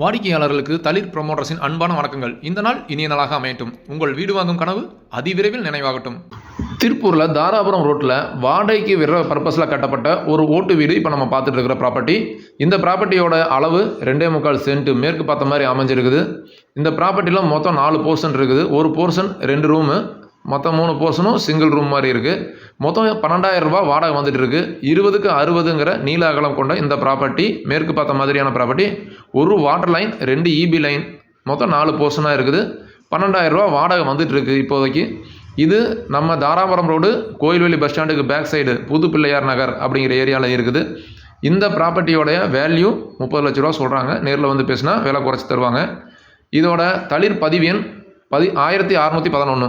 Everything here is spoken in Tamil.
வாடிக்கையாளர்களுக்கு தளிர் ப்ரொமோட்டர்ஸின் அன்பான வணக்கங்கள். இந்த நாள் இனிய நாளாக அமையட்டும். உங்கள் வீடு வாங்கும் கனவு அதிவிரைவில் நினைவாகட்டும். திருப்பூரில் தாராபுரம் ரோட்டில் வாடகைக்கு விடுற பர்பஸில் கட்டப்பட்ட ஒரு ஓட்டு வீடு இப்போ நம்ம பார்த்துட்டு இருக்கிற ப்ராப்பர்ட்டி இந்த ப்ராப்பர்ட்டியோட அளவு ரெண்டே முக்கால் சென்ட் மேற்கு பார்த்த மாதிரி அமைஞ்சிருக்குது. இந்த ப்ராப்பர்ட்டியில் மொத்தம் நாலு போர்ஷன் இருக்குது. ஒரு போர்ஷன் ரெண்டு ரூமு மொத்தம் மூணு போர்ஷனும் சிங்கிள் ரூம் மாதிரி இருக்குது மொத்தம் பன்னெண்டாயிரம் ரூபாய் வாடகை வந்துட்டு இருக்குது இருபதுக்கு அறுபதுங்கிற நீல அகலம் கொண்ட இந்த ப்ராப்பர்ட்டி மேற்கு பார்த்த மாதிரியான ப்ராப்பர்ட்டி ஒரு வாட்டர் லைன் ரெண்டு இபி லைன் மொத்தம் நாலு போர்ஷனாக இருக்குது. பன்னெண்டாயிரம் ரூபா வாடகை வந்துட்டு இருக்குது இப்போதைக்கு. இது நம்ம தாராபுரம் ரோடு கோயில்வெளி பஸ் ஸ்டாண்டுக்கு பேக் சைடு புது பிள்ளையார் நகர் அப்படிங்கிற ஏரியாவில் இருக்குது. இந்த ப்ராப்பர்ட்டியோடைய வேல்யூ முப்பது லட்ச ரூபா சொல்கிறாங்க நேரில் வந்து பேசினா விலை குறைச்சி தருவாங்க. இதோட தளிர் பதிவு எண் பதி ஆயிரத்தி அறநூற்றி பதினொன்று